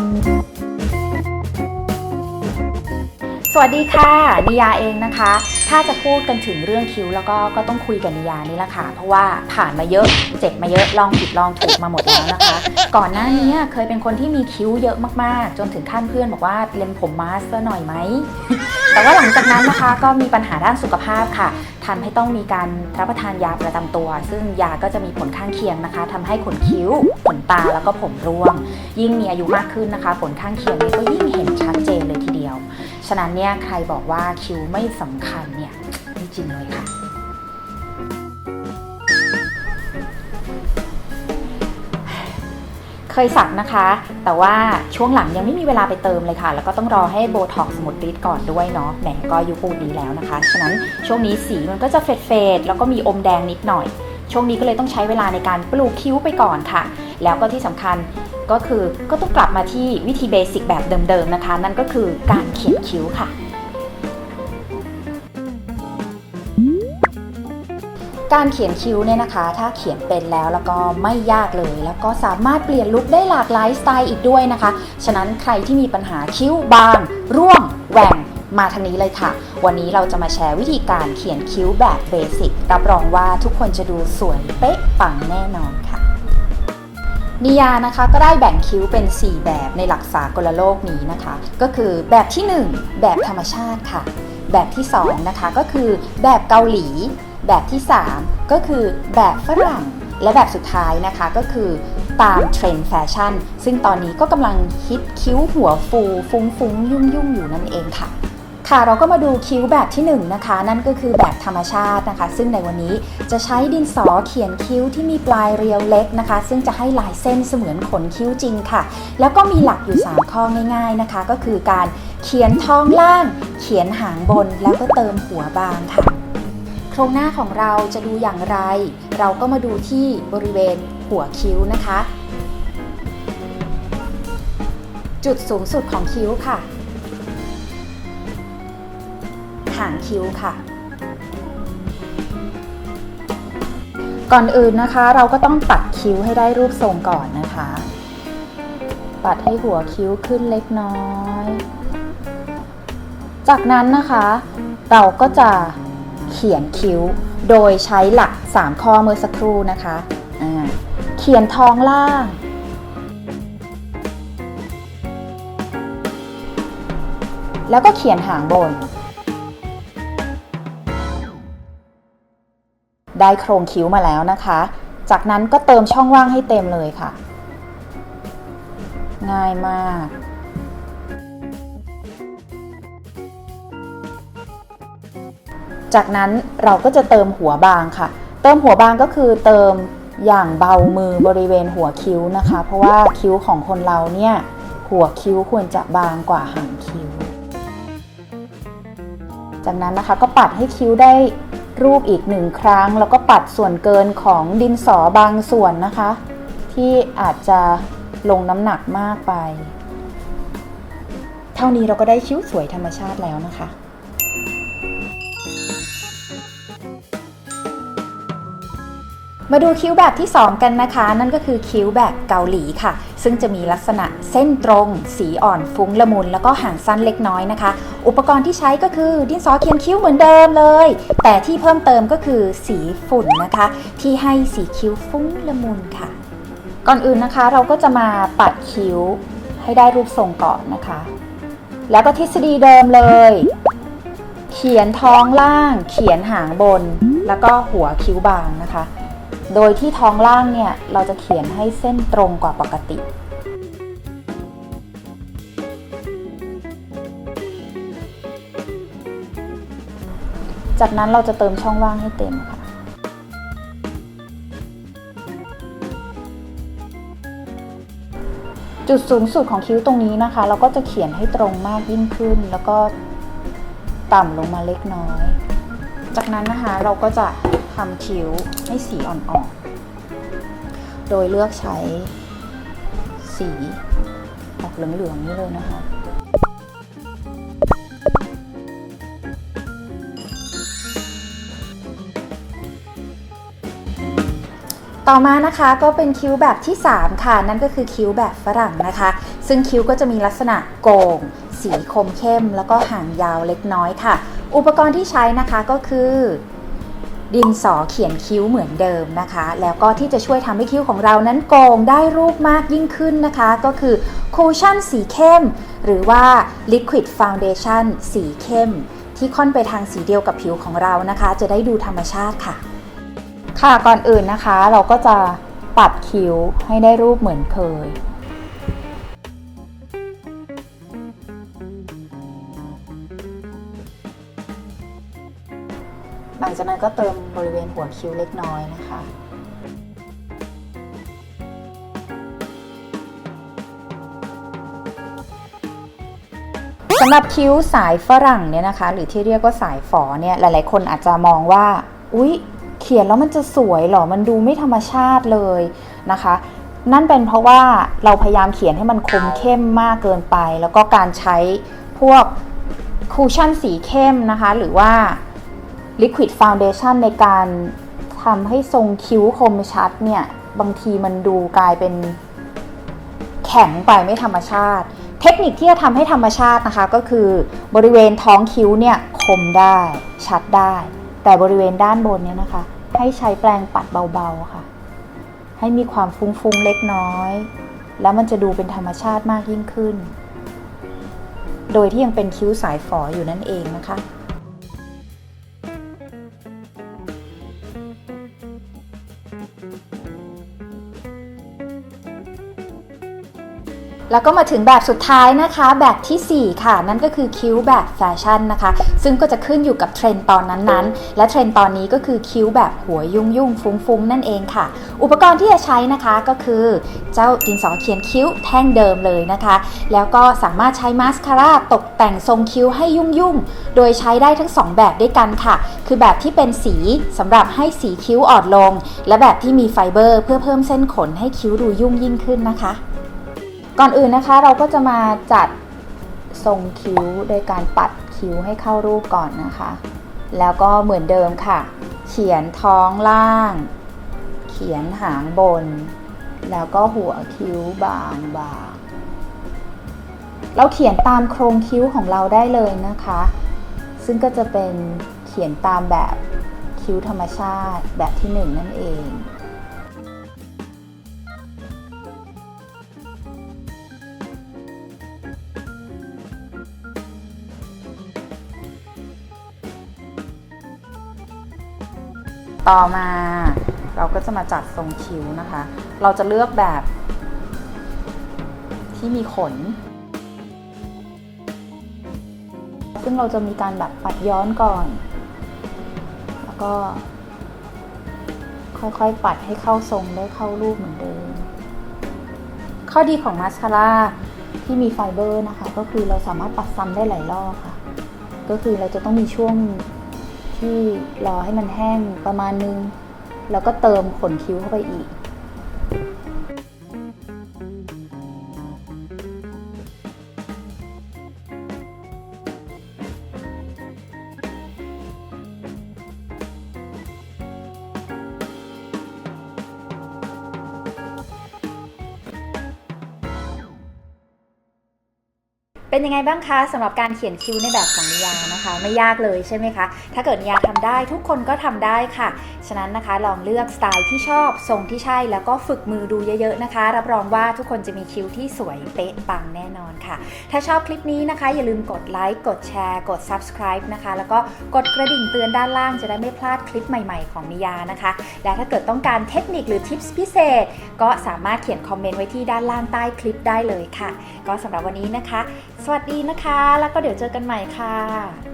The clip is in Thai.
Thank you. สวัสดีค่ะนิยาเองนะคะ ถ้าจะพูดกันถึงเรื่องคิ้วแล้วก็ก็ต้องคุยกับนิยานี่แหละค่ะ เพราะว่าผ่านมาเยอะเจ็บมาเยอะลองผิดลองถูกมาหมดแล้วนะคะ ก่อนหน้านี้เคยเป็นคนที่มีคิ้วเยอะมากๆ จนถึงขั้นเพื่อนบอกว่าเล็มผมมาสเตอร์หน่อยไหม แต่ว่าหลังจากนั้นนะคะก็มีปัญหาด้านสุขภาพค่ะทำให้ต้องมีการรับประทานยาประจำตัว ซึ่งยาก็จะมีผลข้างเคียงนะคะทำให้ขนคิ้ว ขนตาแล้วก็ผมร่วง ยิ่งมีอายุมากขึ้นนะคะ ผลข้างเคียงนี่ยก็ยิ่งเห็นชัดเจนเลยที ฉะนั้นเนี่ยใครบอกว่าคิ้วไม่สำคัญเนี่ยไม่จริงเลยค่ะ เคยสักนะคะ แต่ว่าช่วงหลังยังไม่มีเวลาไปเติมเลยค่ะ แล้วก็ต้องรอให้โบท็อกซ์หมดฤทธิ์ก่อนด้วยเนาะแหมก็ยุปูนนี้แล้วนะคะ ฉะนั้นช่วงนี้สีมันก็จะเฟดเฟดๆแล้วก็มีอมแดงนิดหน่อย ช่วงนี้ก็เลยต้องใช้เวลาในการปลูกคิ้วไปก่อนค่ะ แล้วก็ที่สำคัญ ก็คือก็ต้องกลับมาที่วิธีเบสิกแบบเดิมๆนะคะ นั่นก็คือการเขียนคิ้วค่ะ การเขียนคิ้วเนี่ยนะคะ ถ้าเขียนเป็นแล้วแล้วก็ไม่ยากเลย แล้วก็สามารถเปลี่ยนลุคได้หลากหลายสไตล์อีกด้วยนะคะ ฉะนั้นใครที่มีปัญหาคิ้วบาง ร่วงแหว่งมาทางนี้เลยค่ะ วันนี้เราจะมาแชร์วิธีการเขียนคิ้วแบบเบสิกรับรองว่าทุกคนจะดูสวยเป๊ะปังแน่นอนค่ะ นิยานะคะก็ได้แบ่งคิ้วเป็น 4 แบบในหลักสากลโลกนี้นะคะ ก็คือแบบที่ 1 แบบธรรมชาติค่ะ แบบที่2นะคะก็คือแบบเกาหลี แบบที่ 3 ก็คือแบบฝรั่ง และแบบสุดท้ายนะคะก็คือตามเทรนด์แฟชั่น ซึ่งตอนนี้ก็กำลังฮิตคิ้วหัวฟู ฟุ้งฟุ้งยุ่งยุ่งอยู่นั่นเองค่ะ ค่ะเราก็มาดูคิ้วแบบที่1นงนะคะ นั่นก็คือแบบธรรมชาตินะคะ ซึ่งในวันนี้จะใช้ดินสอเขียนคิ้วที่มีปลายเรียวเล็กนะคะ ซึ่งจะให้ลายเส้นเสมือนขนคิ้วจริงค่ะ แล้วก็มีหลักอยู่ 3 ข้อง่ายๆนะคะ ก็คือการเขียนท้องล่าง เขียนหางบนแล้วก็เติมหัวบางค่ะโครงหน้าของเราจะดูอย่างไร เราก็มาดูที่บริเวณหัวคิ้วนะคะ จุดสูงสุดของคิ้วค่ะ หางคิ้วค่ะ ก่อนอื่นนะคะ เราก็ต้องตัดคิ้วให้ได้รูปทรงก่อนนะคะ ปัดให้หัวคิ้วขึ้นเล็กน้อย จากนั้นนะคะ เราก็จะเขียนคิ้วโดยใช้หลัก 3 ข้อเมื่อสักครู่นะคะเขียนท้องล่าง แล้วก็เขียนหางบน ได้โครงคิ้วมาแล้วนะคะ จากนั้นก็เติมช่องว่างให้เต็มเลยค่ะ ง่ายมากจากนั้นเราก็จะเติมหัวบางค่ะ เติมหัวบางก็คือเติมอย่างเบามือบริเวณหัวคิ้วนะคะ เพราะว่าคิ้วของคนเราเนี่ยหัวคิ้วควรจะบางกว่าหางคิ้ว จากนั้นนะคะก็ปัดให้คิ้วได้ รูปอีกหนึ่งครั้ง แล้วก็ปัดส่วนเกินของดินสอบางส่วนนะคะ ที่อาจจะลงน้ำหนักมากไป เท่านี้เราก็ได้คิ้วสวยธรรมชาติแล้วนะคะ มาดูคิ้วแบบที่ 2 กันนะคะ นั่นก็คือคิ้วแบบเกาหลีค่ะ ซึ่งจะมีลักษณะเส้นตรง สีอ่อนฟุ้งละมุน แล้วก็หางสั้นเล็กน้อยนะคะ อุปกรณ์ที่ใช้ก็คือดินสอเขียนคิ้วเหมือนเดิมเลย แต่ที่เพิ่มเติมก็คือสีฝุ่นนะคะ ที่ให้สีคิ้วฟุ้งละมุนค่ะ ก่อนอื่นนะคะเราก็จะมาปัดคิ้วให้ได้รูปทรงก่อนนะคะ แล้วก็ทฤษฎีเดิมเลย เขียนท้องล่าง เขียนหางบน แล้วก็หัวคิ้วบางนะคะ โดยที่ท้องล่างเนี่ยเราจะเขียนให้เส้นตรงกว่าปกติ จากนั้นเราจะเติมช่องว่างให้เต็มค่ะจุดสูงสุดของคิ้วตรงนี้นะคะ เราก็จะเขียนให้ตรงมากยิ่งขึ้น แล้วก็ต่ำลงมาเล็กน้อย จากนั้นนะคะเราก็จะ ทำคิ้วให้สีอ่อนๆ โดยเลือกใช้สีออกเหลืองๆนี่เลยนะคะต่อมานะคะก็เป็นคิ้วแบบที่ 3 ค่ะ นั่นก็คือคิ้วแบบฝรั่งนะคะ ซึ่งคิ้วก็จะมีลักษณะโก่ง สีคมเข้ม แล้วก็ห่างยาวเล็กน้อยค่ะ อุปกรณ์ที่ใช้นะคะก็คือ ดินสอเขียนคิ้วเหมือนเดิมนะคะ แล้วก็ที่จะช่วยทำให้คิ้วของเรานั้นโกงได้รูปมากยิ่งขึ้นนะคะ ก็คือคูชั่นสีเข้ม หรือว่า Liquid Foundation สีเข้ม ที่ค่อนไปทางสีเดียวกับผิวของเรานะคะ จะได้ดูธรรมชาติค่ะ ค่ะก่อนอื่นนะคะเราก็จะปัดคิ้วให้ได้รูปเหมือนเคย หลังจากนั้นก็เติมบริเวณหัวคิ้วเล็กน้อยนะคะสำหรับคิ้วสายฝรั่งเนี่ยนะคะ หรือที่เรียกว่าสายฝอเนี่ยหลาย ๆ คนอาจจะมองว่า อุ๊ย เขียนแล้วมันจะสวยหรอมันดูไม่ธรรมชาติเลยนะคะ นั่นเป็นเพราะว่าเราพยายามเขียนให้มันคมเข้มมากเกินไป แล้วก็การใช้พวกคูชั่นสีเข้มนะคะ หรือว่า Liquid Foundation ในการทำให้ทรงคิ้วคมชัดเนี่ย บางทีมันดูกลายเป็นแข็งไปไม่ธรรมชาติ เทคนิคที่จะทำให้ธรรมชาตินะคะ ก็คือบริเวณท้องคิ้วเนี่ยคมได้ชัดได้ แต่บริเวณด้านบนเนี่ยนะคะ ให้ใช้แปรงปัดเบาๆค่ะ ให้มีความฟุ้งๆเล็กน้อย แล้วมันจะดูเป็นธรรมชาติมากยิ่งขึ้น โดยที่ยังเป็นคิ้วสายฝออยู่นั่นเองนะคะ แล้วก็มาถึงแบบสุดท้ายนะคะแบบทีสี่ 4 ค่ะ นั่นก็คือคิ้วแบบแฟชั่นนะคะ ซึ่งก็จะขึ้นอยู่กับเทรนด์ตอนนั้นๆ และเทรนด์ตอนนี้ก็คือคิ้วแบบหัวยุ่งยุ่งๆฟุ้งนั่นเองค่ะ อุปกรณ์ที่จะใช้นะคะก็คือเจ้าดินสอเขียนคิ้วแท่งเดิมเลยนะคะ แล้วก็สามารถใช้มาสคาร่าตกแต่งทรงคิ้วให้ยุ่งยุ่งโดยใช้ได้ทั้ง 2 แบบด้วยกันค่ะ คือแบบที่เป็นสีสำหรับให้สีคิ้วอ่อนลง และแบบที่มีไฟเบอร์ เพื่อเพิ่มเส้นขนให้คิ้วดูยุ่งยิ่งขึ้นนะคะ ก่อนอื่นนะคะเราก็จะมาจัดทรงคิ้วโดยการปัดคิ้วให้เข้ารูปก่อนนะคะ แล้วก็เหมือนเดิมค่ะ เขียนท้องล่าง เขียนหางบน แล้วก็หัวคิ้วบางบางเราเขียนตามโครงคิ้วของเราได้เลยนะคะ ซึ่งก็จะเป็นเขียนตามแบบคิ้วธรรมชาติแบบที่หนึ่งนั่นเอง ต่อมาเราก็จะมาจัดทรงคิ้วนะคะ เราจะเลือกแบบที่มีขน ซึ่งเราจะมีการแบบปัดย้อนก่อน แล้วก็ ค่อยๆปัดให้เข้าทรงได้เข้ารูปเหมือนเดิม ข้อดีของมาสคาร่าที่มีไฟเบอร์นะคะ ก็คือเราสามารถปัดซ้ำได้หลายรอบค่ะ ก็คือเราจะต้องมีช่วง ที่รอให้มันแห้งประมาณนึง แล้วก็เติมขนคิ้วเข้าไปอีก เป็นยังไงบ้างคะสำหรับการเขียนคิ้วในแบบของนิยานะคะ ไม่ยากเลยใช่ไหมคะ ถ้าเกิดนิยาทำได้ทุกคนก็ทำได้ค่ะ ฉะนั้นนะคะลองเลือกสไตล์ที่ชอบทรงที่ใช่แล้วก็ฝึกมือดูเยอะๆนะคะ รับรองว่าทุกคนจะมีคิ้วที่สวยเป๊ะปังแน่นอนค่ะ ถ้าชอบคลิปนี้นะคะ อย่าลืมกดไลค์กดแชร์ กด subscribe นะคะ แล้วก็กดกระดิ่งเตือนด้านล่างจะได้ไม่พลาดคลิปใหม่ๆ ของนิยานะคะ และถ้าเกิดต้องการเทคนิคหรือทิปส์พิเศษ ก็สามารถเขียนคอมเมนต์ไว้ที่ด้านล่างใต้คลิปได้เลยค่ะ ก็สำหรับวันนี้นะคะสวัสดีนะคะ แล้วก็เดี๋ยวเจอกันใหม่ค่ะ